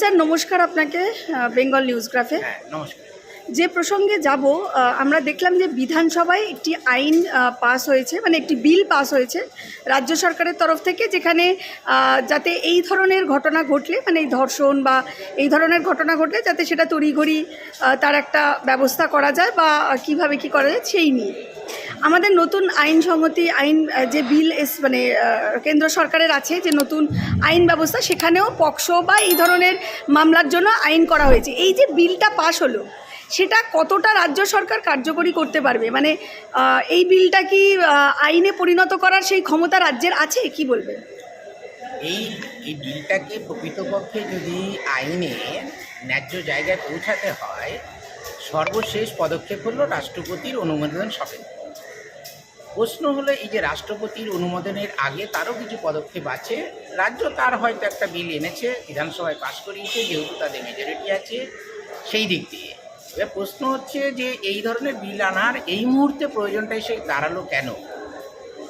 Sir নমস্কার আপনাকে বেঙ্গল নিউজগ্রাফে হ্যাঁ নমস্কার। যে প্রসঙ্গে যাব আমরা দেখলাম যে বিধানসভায় একটি আইন পাস হয়েছে মানে একটি বিল পাস হয়েছে রাজ্য সরকারের তরফ থেকে যেখানে যাতে এই ধরনের ঘটনা ঘটলে মানে এই ধর্ষণ বা এই ধরনের ঘটনা ঘটলে যাতে সেটা তড়িঘড়ি তার একটা ব্যবস্থা করা যায় বা কীভাবে কি করা যায় সেই নিয়ে। আমাদের নতুন আইন সংহতি, আইন যে বিল এস মানে কেন্দ্র সরকারের আছে, যে নতুন আইন ব্যবস্থা, সেখানেও পক্সো বা এই ধরনের মামলার জন্য আইন করা হয়েছে। এই যে বিলটা পাশ হলো, সেটা কতটা রাজ্য সরকার কার্যকরী করতে পারবে? মানে এই বিলটা কি আইনে পরিণত করার সেই ক্ষমতা রাজ্যের আছে? কি বলবে এই এই বিলটাকে প্রকৃতপক্ষে যদি আইনে ন্যায্য জায়গায় পৌঁছাতে হয়, সর্বশেষ পদক্ষেপ হলো রাষ্ট্রপতির অনুমোদন সাপেক্ষ। প্রশ্ন হলো, এই যে রাষ্ট্রপতির অনুমোদনের আগে তারও কিছু পদক্ষেপ আছে? রাজ্য তার হয়তো একটা বিল এনেছে, বিধানসভায় পাশ করিয়েছে, যেহেতু তাদের মেজরিটি আছে সেই দিক দিয়ে। এবার প্রশ্ন হচ্ছে যে, এই ধরনের বিল আনার এই মুহূর্তে প্রয়োজনটা এসে দাঁড়াল কেন?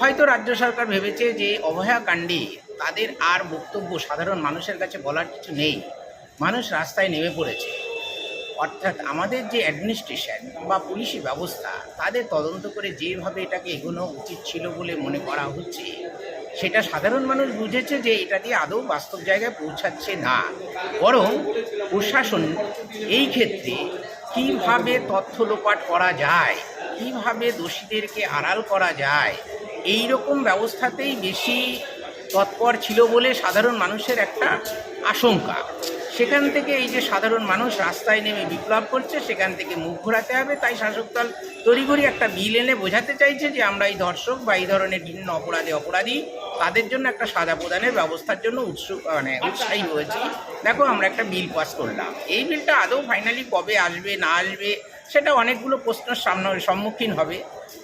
হয়তো রাজ্য সরকার ভেবেছে যে অভয়া কাণ্ডে তাদের আর বক্তব্য সাধারণ মানুষের কাছে বলার কিছু নেই। মানুষ রাস্তায় নেমে পড়েছে। অর্থাৎ আমাদের যে অ্যাডমিনিস্ট্রেশন বা পুলিশি ব্যবস্থা, তাদের তদন্ত করে যেভাবে এটাকে এগোনো উচিত ছিল বলে মনে করা হচ্ছে, সেটা সাধারণ মানুষ বুঝেছে যে এটা দিয়ে আদৌ বাস্তব জায়গায় পৌঁছাচ্ছে না। বরং প্রশাসন এই ক্ষেত্রে কীভাবে তথ্য লোপাট করা যায়, কীভাবে দোষীদেরকে আড়াল করা যায় এই রকম ব্যবস্থাতেই বেশি তৎপর ছিল বলে সাধারণ মানুষের একটা আশঙ্কা। সেখান থেকে এই যে সাধারণ মানুষ রাস্তায় নেমে বিপ্লব করছে, সেখান থেকে মুখ ঘোরাতে হবে। তাই শাসক দল তড়িঘড়ি একটা বিল এনে বোঝাতে চাইছে যে, আমরা এই ধর্ষক বা এই ধরনের বিভিন্ন অপরাধী অপরাধী, তাদের জন্য একটা সাজা প্রদানের ব্যবস্থার জন্য উৎসুক মানে উৎসাহী হয়েছি। দেখো, আমরা একটা বিল পাস করলাম। এই বিলটা আদৌ ফাইনালি কবে আসবে, না আসবে, সেটা অনেকগুলো প্রশ্নের সামনে, সম্মুখীন হবে।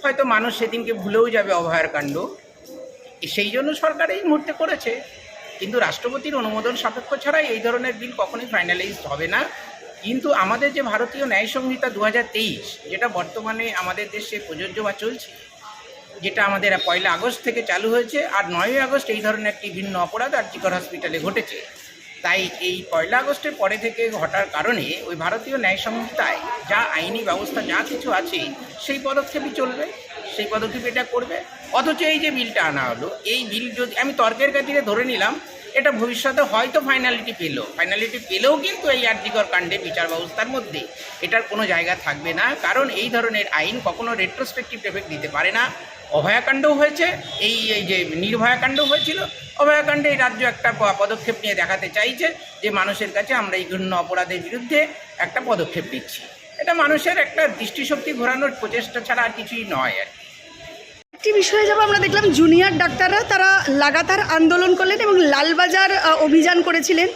হয়তো মানুষ সেদিনকে ভুলেও যাবে অভয়ার কাণ্ড। সেই জন্য সরকার এই মুহূর্তে করেছে। কিন্তু রাষ্ট্রপতির অনুমোদন সাপেক্ষ ছাড়াই এই ধরনের বিল কখনোই ফাইনালাইজড হবে না। কিন্তু আমাদের যে ভারতীয় ন্যায় সংহিতা দু হাজার তেইশ, যেটা বর্তমানে আমাদের দেশে প্রযোজ্য বা চলছে, যেটা আমাদের পয়লা আগস্ট থেকে চালু হয়েছে, আর নয়ই আগস্ট এই ধরনের একটি ভিন্ন অপরাধ আর আর্জিকর হসপিটালে ঘটেছে। তাই এই পয়লা আগস্টের পরে থেকে ঘটার কারণে ওই ভারতীয় ন্যায় সংহিতায় যা আইনি ব্যবস্থা যা কিছু আছে, সেই পদক্ষেপই চলবে, সেই পদক্ষেপ এটা করবে। অথচ এই যে বিলটা আনা হলো, এই বিল যদি, আমি তর্কের খাতিরে ধরে নিলাম, এটা ভবিষ্যতে হয়তো ফাইনালিটি পেল। ফাইনালিটি পেলেও কিন্তু এই আর্যিকর কাণ্ডে বিচার ব্যবস্থার মধ্যে এটার কোনো জায়গা থাকবে না, কারণ এই ধরনের আইন কখনো রেট্রোস্পেক্টিভ এফেক্ট দিতে পারে না। অভয়াকাণ্ডও হয়েছে, এই এই যে নির্ভয়াকাণ্ড হয়েছিল, অভয়াকাণ্ডে এই রাজ্য একটা পদক্ষেপ নিয়ে দেখাতে চাইছে যে মানুষের কাছে আমরা এই ঘৃণ্য অপরাধের বিরুদ্ধে একটা পদক্ষেপ নিচ্ছি এটা মানুষের একটা দৃষ্টিশক্তি ঘোরানোর প্রচেষ্টা ছাড়া আর কিছুই নয় আর। একটি বিষয়ে যাব, আমরা দেখলাম জুনিয়র ডাক্তাররা তারা লাগাতার আন্দোলন করলেন এবং লালবাজার অভিযান করেছিলেন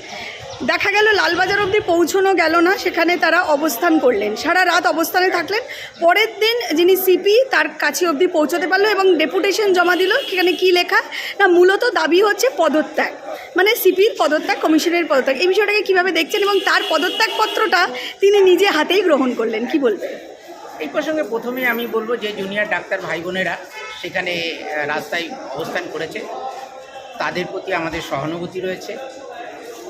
দেখা গেল, লালবাজার অবধি পৌঁছানো গেল না, সেখানে তারা অবস্থান করলেন। সারা রাত অবস্থানে থাকলেন। পরের দিন যিনি সিপি, তার কাছে অবধি পৌঁছতে পারল এবং ডেপুটেশন জমা দিল। সেখানে কি লেখা? না, মূলত দাবি হচ্ছে পদত্যাগ। মানে সিপির পদত্যাগ, কমিশনের পদত্যাগ। এই বিষয়টাকে কীভাবে দেখছেন এবং তার পদত্যাগপত্রটা তিনি নিজে হাতেই গ্রহণ করলেন, কি বলবেন? এই প্রসঙ্গে প্রথমে আমি বলব যে, জুনিয়র ডাক্তার ভাই বোনেরা সেখানে রাস্তায় অবস্থান করেছে। তাদের প্রতি আমাদের সহানুভূতি রয়েছে।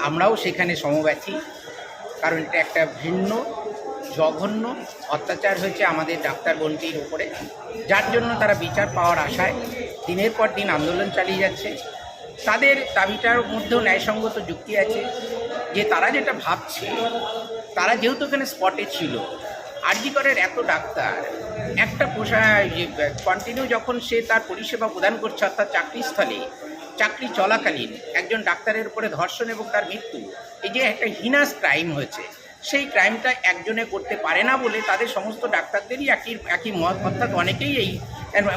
আমরাও সেখানে সমব্যথী কারণ এটা একটা ভিন্ন, জঘন্য অত্যাচার হয়েছে আমাদের ডাক্তার বন্টির উপরে। যার জন্য তারা বিচার পাওয়ার আশায় দিনের পর দিন আন্দোলন চালিয়ে যাচ্ছে। তাদের দাবিটার মধ্যেও ন্যায়সঙ্গত যুক্তি আছে যে তারা যেটা ভাবছে, তারা যেহেতু এখানে স্পটে ছিল, আরজিকরের এত ডাক্তার, একটা পোষা কন্টিনিউ যখন সে তার পরিষেবা প্রদান করছে অর্থাৎ চাকরিস্থলে চাকরি চলাকালীন একজন ডাক্তারের উপরে ধর্ষণ এবং তার মৃত্যু, এই যে একটা হিনাস ক্রাইম হয়েছে, সেই ক্রাইমটা একজনে করতে পারে না বলে তাদের সমস্ত ডাক্তারদেরই একই একই মত, অর্থাৎ অনেকেই এই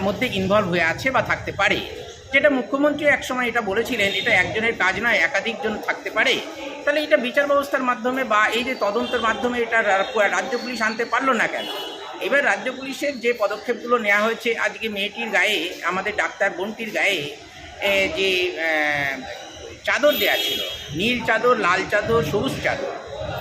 মধ্যে ইনভলভ হয়ে আছে বা থাকতে পারে। যেটা মুখ্যমন্ত্রী একসময় এটা বলেছিলেন, এটা একজনের কাজ নয় একাধিকজন থাকতে পারে। তাহলে এটা বিচার ব্যবস্থার মাধ্যমে বা এই যে তদন্তের মাধ্যমে এটা রাজ্য পুলিশ আনতে পারল না কেন? এবার রাজ্য পুলিশের যে পদক্ষেপগুলো নেওয়া হয়েছে, আজকে মেয়েটির গায়ে, আমাদের ডাক্তার বোনটির গায়ে যে চাদর দেওয়া ছিল, নীল চাদর, লাল চাদর, সবুজ চাদর,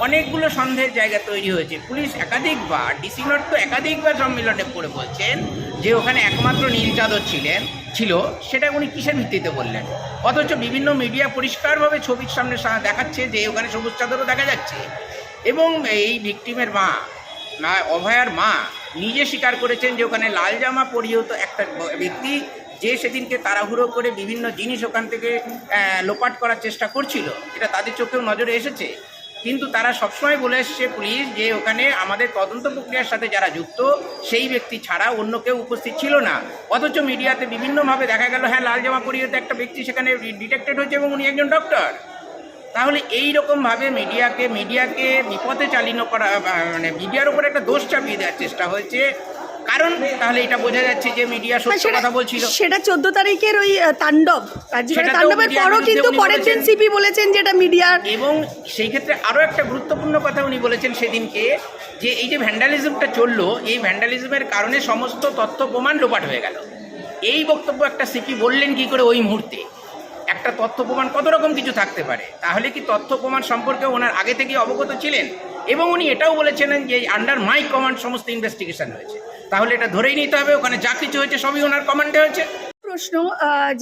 অনেকগুলো সন্দেহের জায়গা তৈরি হয়েছে। পুলিশ একাধিকবার, ডিসি নট তো একাধিকবার সম্মেলনে করে বলছেন যে ওখানে একমাত্র নীল চাদর ছিলেন, ছিল, সেটা উনি কিসের ভিত্তিতে বললেন? অথচ বিভিন্ন মিডিয়া পরিষ্কারভাবে ছবির সামনে দেখাচ্ছে যে ওখানে সবুজ চাদরও দেখা যাচ্ছে। এবং এই ভিকটিমের মা, অভয়ার মা নিজে স্বীকার করেছেন যে ওখানে লাল জামা পরিহিত একটা ব্যক্তি যে সেদিনকে তাড়াহুড়ো করে বিভিন্ন জিনিস ওখান থেকে লোপাট করার চেষ্টা করছিল, এটা তাদের চোখেও নজরে এসেছে। কিন্তু তারা সবসময় বলে এসছে পুলিশ যে ওখানে আমাদের তদন্ত প্রক্রিয়ার সাথে যারা যুক্ত, সেই ব্যক্তি ছাড়া অন্য কেউ উপস্থিত ছিল না। অথচ মিডিয়াতে বিভিন্নভাবে দেখা গেল হ্যাঁ লাল জামা পরিহিত একটা ব্যক্তি সেখানে ডিটেক্টেড হয়েছে এবং উনি একজন ডক্টর তাহলে এই রকমভাবে মিডিয়াকে মিডিয়াকে বিপথে চালিত করা মানে মিডিয়ার উপর একটা দোষ চাপিয়ে দেওয়ার চেষ্টা হয়েছে। কারণ তাহলে এটা বোঝা যাচ্ছে যে মিডিয়া সত্য কথা বলছিল। সেটা চোদ্দ তারিখের ওই তাণ্ডব। সেটাতেও তাণ্ডবের পরও কিন্তু পরের দিন বলেছেন- সিপি বলেছেন যেটা মিডিয়ার এবং সেই ক্ষেত্রে আরও একটা গুরুত্বপূর্ণ কথা উনি বলেছেন সেদিনকে যে এই যে ভ্যান্ডালিজমটা চলল এই ভ্যান্ডালিজমের কারণে সমস্ত তথ্য প্রমাণ লোপাট হয়ে গেল। এই বক্তব্য একটা সিপি বললেন কি করে ওই মুহূর্তে? একটা তথ্য প্রমাণ কত রকম কিছু থাকতে পারে? তাহলে কি তথ্য প্রমাণ সম্পর্কে ওনার আগে থেকে অবগত ছিলেন? এবং উনি এটাও বলেছিলেন যে আন্ডার মাই কমান্ড সমস্ত ইনভেস্টিগেশন হয়েছে। তাহলে এটা ধরেই নিতে হবে ওখানে যা কিছু হয়েছে সবই ওনার কমান্ডে হয়েছে। প্রশ্ন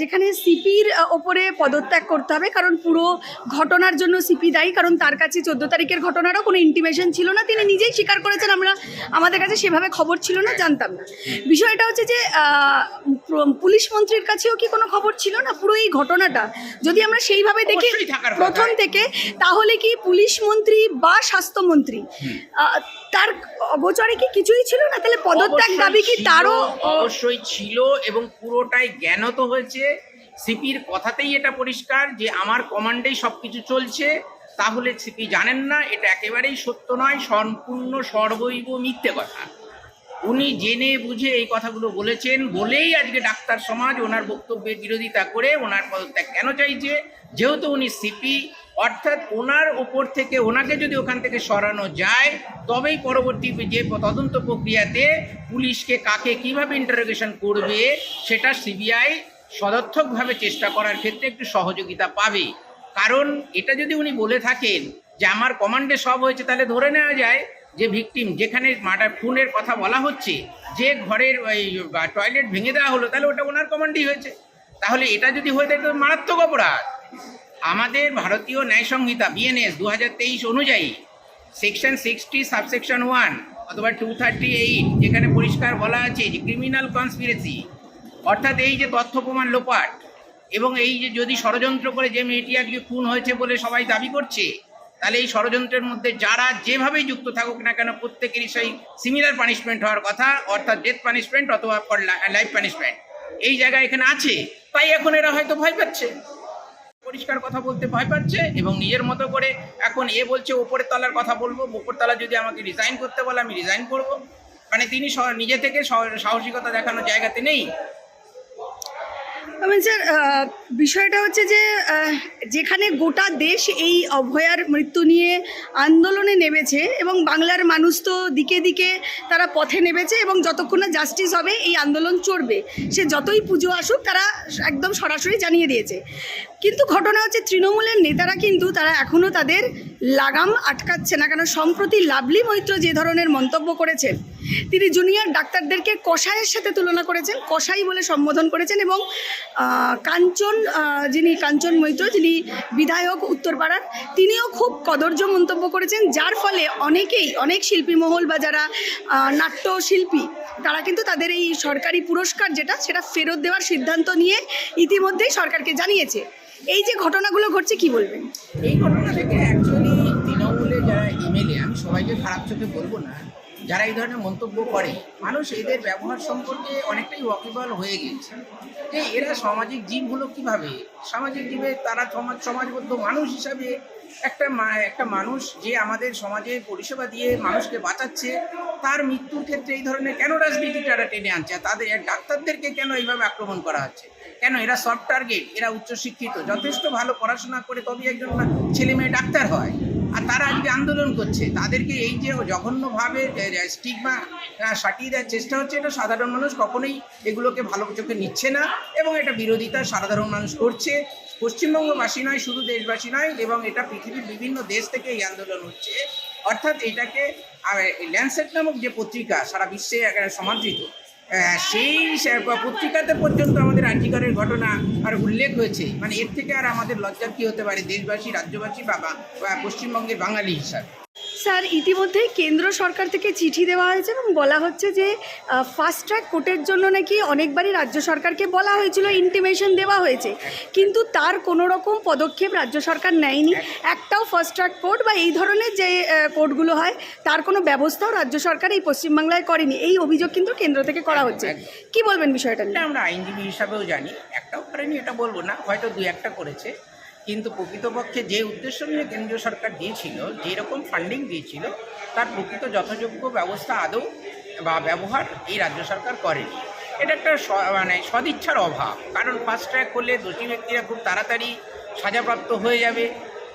যেখানে সিপির ওপরে পদত্যাগ করতে হবে কারণ পুরো ঘটনার জন্য সিপি দায়ী কারণ তার কাছে চোদ্দ তারিখের ঘটনারও কোনো ইন্টিমেশন ছিল না। তিনি নিজেই স্বীকার করেছেন আমরা আমাদের কাছে সেভাবে খবর ছিল না জানতাম না। বিষয়টা হচ্ছে যে পুলিশ মন্ত্রীর কাছেও কি কোনো খবর ছিল না? পুরো এই ঘটনাটা যদি আমরা সেইভাবে দেখি প্রথম থেকে তাহলে কি পুলিশ মন্ত্রী বা স্বাস্থ্যমন্ত্রী তার অগোচরে কি কিছুই ছিল না? তাহলে পদত্যাগ দাবি কি তারও অবশ্যই ছিল এবং পুরোটাই জ্ঞানত হয়েছে। সিপির কথাতেই এটা পরিষ্কার যে আমার কমান্ডেই সব কিছু চলছে তাহলে সিপি জানেন না এটা একেবারেই সত্য নয় সম্পূর্ণ সর্বৈব মিথ্যে কথা। উনি জেনে বুঝে এই কথাগুলো বলেছেন বলেই আজকে ডাক্তার সমাজ ওনার বক্তব্যের বিরোধিতা করে ওনার পদত্যাগ কেন চাইছে? যেহেতু উনি সিপি অর্থাৎ ওনার ওপর থেকে, ওনাকে যদি ওখান থেকে সরানো যায়, তবেই পরবর্তী যে তদন্ত প্রক্রিয়াতে পুলিশকে কাকে কীভাবে ইন্টারোগেশন করবে, সেটা সিবিআই সদর্থকভাবে চেষ্টা করার ক্ষেত্রে একটু সহযোগিতা পাবে। কারণ এটা যদি উনি বলে থাকেন যে, আমার কমান্ডে সব হয়েছে, তাহলে ধরে নেওয়া যায় যে ভিকটিম যেখানে মার্ডার খুনের কথা বলা হচ্ছে, যে ঘরের ওই টয়লেট ভেঙে দেওয়া হলো, তাহলে ওটা ওনার কমান্ডেই হয়েছে। তাহলে এটা যদি হয়ে থাকে তো মারাত্মক অপরাধ। আমাদের ভারতীয় ন্যায় সংহিতা বিএনএস দু হাজার তেইশ অনুযায়ী সেকশন সিক্সটি সাবসেকশন ওয়ান অথবা টু থার্টি এইট যেখানে পরিষ্কার বলা আছে যে ক্রিমিনাল কনস্পিরেসি অর্থাৎ এই যে তথ্য প্রমাণ লোপাট, এবং এই যে যদি ষড়যন্ত্র করে যে মেয়েটি আজকে খুন হয়েছে বলে সবাই দাবি করছে, তাহলে এই ষড়যন্ত্রের মধ্যে যারা যেভাবেই যুক্ত থাকুক না কেন, প্রত্যেকেরই সেই সিমিলার পানিশমেন্ট হওয়ার কথা, অর্থাৎ ডেথ পানিশমেন্ট অথবা লাইফ পানিশমেন্ট এই জায়গায় এখানে আছে। তাই এখন এরা হয়তো ভয় পাচ্ছে। পরিষ্কার কথা বলতে ভয় পাচ্ছে এবং নিজের মতো করে এখন এ বলছে, ওপরের তলার কথা বলব, ওপর তলা যদি আমাকে রিজাইন করতে বলে আমি রিজাইন করব। মানে তিনি নিজে থেকে সাহসিকতা দেখানোর জায়গাতে নেই। স্যার বিষয়টা হচ্ছে যে যেখানে গোটা দেশ এই অভয়ার মৃত্যু নিয়ে আন্দোলনে নেমেছে এবং বাংলার মানুষ তো দিকে দিকে তারা পথে নেমেছে এবং যতক্ষণ না জাস্টিস হবে, এই আন্দোলন চড়বে। সে যতই পুজো আসুক, তারা একদম সরাসরি জানিয়ে দিয়েছে। কিন্তু ঘটনা হচ্ছে, তৃণমূলের নেতারা কিন্তু তারা এখনও তাদের লাগাম আটকাচ্ছে না, কেন সম্প্রতি লাভলি মৈত্র যে ধরনের মন্তব্য করেছেন তিনি জুনিয়র ডাক্তারদেরকে কষায়ের সাথে তুলনা করেছেন কষাই বলে সম্বোধন করেছেন এবং কাঞ্চন যিনি কাঞ্চন মৈত্র, যিনি বিধায়ক উত্তরপাড়ার, তিনিও খুব কদর্য মন্তব্য করেছেন, যার ফলে অনেকেই, অনেক শিল্পী মহল বা যারা নাট্যশিল্পী, তারা কিন্তু তাদের এই সরকারি পুরস্কার যেটা, সেটা ফেরত দেওয়ার সিদ্ধান্ত নিয়ে ইতিমধ্যেই সরকারকে জানিয়েছে। এই যে ঘটনাগুলো ঘটছে, কি বলবেন? এই ঘটনা থেকে অ্যাকচুয়ালি তৃণমূলে যারা এমএলএ, আমি সবাইকে খারাপ চোখে বলব না যারা এই ধরনের মন্তব্য করে, মানুষ এদের ব্যবহার সম্পর্কে অনেকটাই ওয়াকিবল হয়ে গিয়েছে। যে এরা সামাজিক জীব হলো কীভাবে? সামাজিক জীবে তারা সমাজ সমাজবদ্ধ মানুষ হিসাবে একটা একটা মানুষ যে আমাদের সমাজে পরিষেবা দিয়ে মানুষকে বাঁচাচ্ছে, তার মৃত্যুর ক্ষেত্রে এই ধরনের কেন রাজনীতি তারা টেনে আনছে? তাদের ডাক্তারদেরকে কেন এইভাবে আক্রমণ করা হচ্ছে? কেন এরা সফট টার্গেট এরা উচ্চশিক্ষিত, যথেষ্ট ভালো পড়াশোনা করে তবেই একজন ছেলে মেয়ে ডাক্তার হয়। আর তারা আজকে আন্দোলন করছে। তাদেরকে এই যে জঘন্যভাবে স্টিগমা সাটিয়ে দেওয়ার চেষ্টা হচ্ছে, এটা সাধারণ মানুষ কখনোই এগুলোকে ভালো চোখে নিচ্ছে না এবং এটা বিরোধিতা সাধারণ মানুষ করছে। পশ্চিমবঙ্গবাসী নয়, শুধু দেশবাসী নয়, এবং এটা পৃথিবীর বিভিন্ন দেশ থেকে এই আন্দোলন হচ্ছে। অর্থাৎ এটাকে ল্যান্ডসেট নামক যে পত্রিকা সারা বিশ্বে সমাদৃত সেই পত্রিকাতে পর্যন্ত আমাদের আর্টিকারের ঘটনা আর উল্লেখ হয়েছে মানে এর থেকে আর আমাদের লজ্জার কী হতে পারে? দেশবাসী, রাজ্যবাসী বা পশ্চিমবঙ্গের বাঙালি হিসাবে। স্যার ইতিমধ্যেই কেন্দ্র সরকার থেকে চিঠি দেওয়া হয়েছে এবং বলা হচ্ছে যে ফাস্ট ট্র্যাক কোর্টের জন্য নাকি অনেকবারই রাজ্য সরকারকে বলা হয়েছিল ইন্টিমেশন দেওয়া হয়েছে। কিন্তু তার কোনো রকম পদক্ষেপ রাজ্য সরকার নেয়নি। একটাও ফাস্ট ট্র্যাক কোর্ট বা এই ধরনের যে কোর্টগুলো হয় তার কোনো ব্যবস্থাও রাজ্য সরকার এই পশ্চিমবাংলায় করেনি। এই অভিযোগ কিন্তু কেন্দ্র থেকে করা হচ্ছে। কি বলবেন বিষয়টা নিয়ে? আমরা আইনজীবী হিসাবেও জানি একটাও করেনি এটা বলব না হয়তো দুই একটা করেছে। কিন্তু প্রকৃতপক্ষে যে উদ্দেশ্য নিয়ে কেন্দ্রীয় সরকার দিয়েছিল, যেরকম ফান্ডিং দিয়েছিল, তার প্রকৃত যথাযোগ্য ব্যবস্থা আদৌ বা ব্যবহার এই রাজ্য সরকার করেনি। এটা একটা মানে সদিচ্ছার অভাব। কারণ ফাস্ট ট্র্যাক হলে দোষী ব্যক্তিরা খুব তাড়াতাড়ি সাজাপ্রাপ্ত হয়ে যাবে।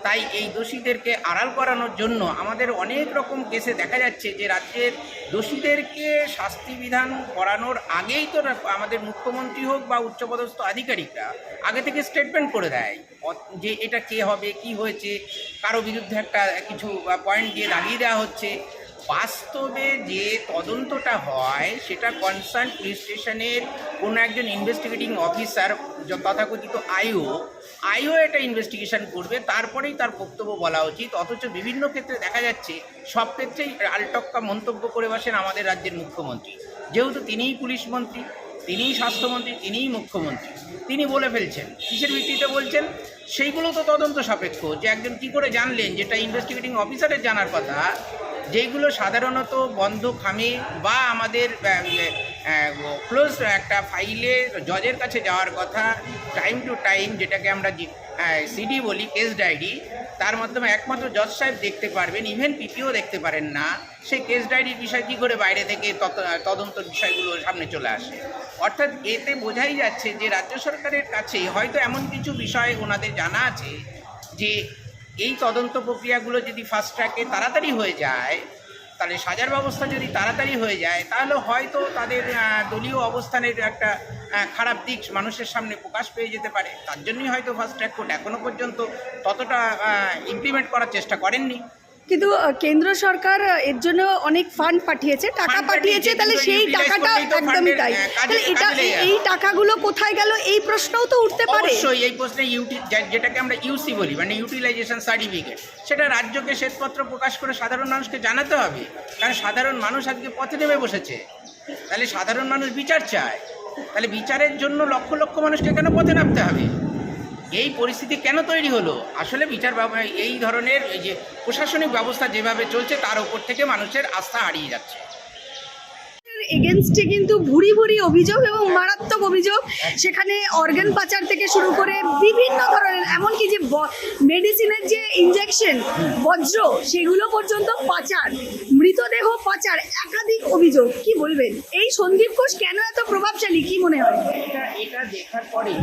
তাই এই দোষীদেরকে আড়াল করানোর জন্য আমাদের অনেক রকম কেসে দেখা যাচ্ছে যে রাজ্যের দোষীদেরকে শাস্তি বিধান করানোর আগেই তো আমাদের মুখ্যমন্ত্রী হোক বা উচ্চপদস্থ আধিকারিকরা আগে থেকে স্টেটমেন্ট করে দেয় যে এটা কে হবে, কি হয়েছে, কারও বিরুদ্ধে একটা কিছু পয়েন্ট দিয়ে দাঁড়িয়ে দেওয়া হচ্ছে। বাস্তবে যে তদন্তটা হয়, সেটা কনসার্ন পুলিশ স্টেশনের কোনো একজন ইনভেস্টিগেটিং অফিসার তথাকথিত আইও আইও এটা ইনভেস্টিগেশন করবে, তারপরেই তার বক্তব্য বলা উচিত। অথচ বিভিন্ন ক্ষেত্রে দেখা যাচ্ছে, সব ক্ষেত্রেই আলটক্কা মন্তব্য করে বসেন আমাদের রাজ্যের মুখ্যমন্ত্রী। যেহেতু তিনিই পুলিশ মন্ত্রী, তিনিই স্বাস্থ্যমন্ত্রী, তিনিই মুখ্যমন্ত্রী। তিনি বলে ফেলছেন, কিসের ভিত্তিতে বলছেন? সেইগুলো তো তদন্ত সাপেক্ষ, যে একজন কি করে জানলেন, যেটা ইনভেস্টিগেটিং অফিসারের জানার কথা যেইগুলো সাধারণত বন্ধ খামে বা আমাদের ক্লোজ একটা ফাইলে জজের কাছে যাওয়ার কথা টাইম টু টাইম যেটাকে আমরা সিডি বলি কেস ডায়েরি তার মাধ্যমে একমাত্র জজ সাহেব দেখতে পারবেন ইভেন পিপিও দেখতে পারেন না, সেই কেস ডায়েরির বিষয় কী করে বাইরে থেকে তদন্ত বিষয়গুলো সামনে চলে আসে। অর্থাৎ এতে বোঝাই যাচ্ছে যে রাজ্য সরকারের কাছে হয়তো এমন কিছু বিষয় ওনাদের জানা আছে যে এই তদন্ত প্রক্রিয়াগুলো যদি ফাস্ট ট্র্যাকে তাড়াতাড়ি হয়ে যায়, তাহলে সাজার ব্যবস্থা যদি তাড়াতাড়ি হয়ে যায়, তাহলে হয়তো তাদের দলীয় অবস্থানের একটা খারাপ দিক মানুষের সামনে প্রকাশ পেয়ে যেতে পারে। তার জন্যই হয়তো ফাস্ট ট্র্যাক কোর্ট এখনও পর্যন্ত ততটা ইমপ্লিমেন্ট করার চেষ্টা করেননি। কিন্তু কেন্দ্র সরকার এর জন্য অনেক ফান্ড পাঠিয়েছে। টাকা পাঠিয়েছে তাহলে সেই টাকাটা একদমই তাই। তাহলে এটা এই- এই টাকাগুলো কোথায় গেল? এই প্রশ্নও তো উঠতে পারে। অবশ্যই এই প্রশ্নে ইউটি যেটাকে আমরা ইউসি বলি মানে ইউটিলাইজেশন সার্টিফিকেট সেটা রাজ্যকে শ্বেতপত্র প্রকাশ করে সাধারণ মানুষকে জানাতে হবে। কারণ সাধারণ মানুষ আজকে পথে নেমে বসেছে। তাহলে সাধারণ মানুষ বিচার চায়। তাহলে বিচারের জন্য লক্ষ লক্ষ মানুষকে কেন পথে নামতে হবে? এই পরিস্থিতি কেন তৈরি হলো? আসলে বিচার এই ধরনের এই যে প্রশাসনিক ব্যবস্থা যেভাবে চলছে, তার উপর থেকে মানুষের আস্থা হারিয়ে যাচ্ছে। এগেনস্টে কিন্তু ভুরি ভুরি অভিযোগ এবং মারাত্মক অভিযোগ। সেখানে অর্গান পাচার থেকে শুরু করে বিভিন্ন ধরনের, এমনকি যে মেডিসিনের যে ইঞ্জেকশন বজ্র, সেগুলো পর্যন্ত পাচার, মৃতদেহ পাচার, একাধিক অভিযোগ। কি বলবেন? এই সন্দীপ ঘোষ কেন এত প্রভাবশালী? কি মনে হয়? এটা এটা দেখার পরে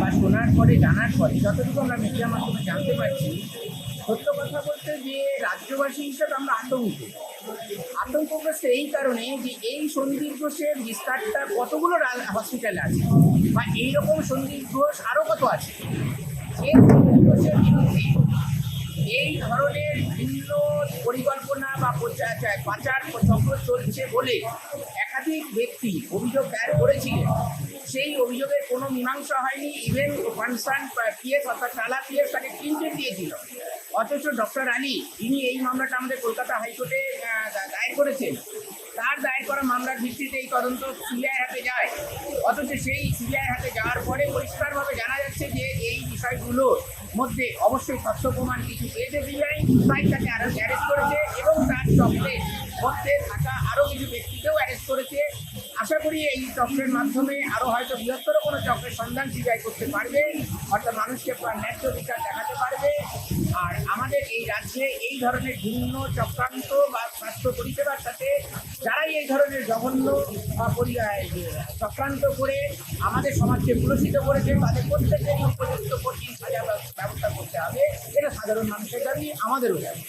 বা শোনার পরে, জানার পরে, যতটুকু আমরা মিডিয়া মাধ্যমে জানতে পারছি, সত্য কথা বলতে যে রাজ্যবাসী হিসেবে আমরা আতঙ্কিত আতঙ্কগ্রস্ত এই কারণে যে এই সন্দীপ ঘোষের বিস্তারটা কতগুলো হসপিটালে আছে? বা এইরকম সন্দীপ ঘোষ আরও কত আছে? যে সন্দীপ ঘোষের বিরুদ্ধে এই ধরনের ভিন্ন পরিকল্পনা বা পাচার চক্র চলছে বলে একাধিক ব্যক্তি অভিযোগ দায়ের করেছিলেন। সেই অভিযোগের কোনো মীমাংসা হয়নি। ইভেন কনসার্ন পিএস অর্থাৎ টালা পিএস তাকে ক্লিনচিট দিয়েছিল। অথচ ডক্টর আলী, যিনি এই মামলাটা আমাদের কলকাতা হাইকোর্টে দায়ের করেছেন, তার দায়ের করা মামলার ভিত্তিতে এই তদন্ত সিবিআই হাতে যায়। অথচ সেই সিবিআই হাতে যাওয়ার পরে পরিষ্কারভাবে জানা যাচ্ছে যে এই বিষয়গুলোর মধ্যে অবশ্যই তথ্য প্রমাণ কিছু পেয়েছে সিবিআই, তাই তাকে আরও অ্যারেস্ট করেছে এবং তার চক্রের মধ্যে থাকা আরও কিছু ব্যক্তিকেও অ্যারেস্ট করেছে। আশা করি এই চক্রের মাধ্যমে আরও হয়তো বৃহত্তর কোনো চক্রের সন্ধান সিবিআই করতে পারবে, অর্থাৎ মানুষকে ন্যায্য বিচার দেখাতে পারবে। আর আমাদের এই রাজ্যে এই ধরনের ভিন্ন, চক্রান্ত বা স্বাস্থ্য পরিষেবার সাথে যারাই এই ধরনের জঘন্য চক্রান্ত করে আমাদের সমাজকে পুরস্কৃত করেছে, তাদের প্রত্যেকের উপযুক্ত কঠিন সাজা ব্যবস্থা করতে হবে। এটা সাধারণ মানুষের দাবি, আমাদেরও দাবি।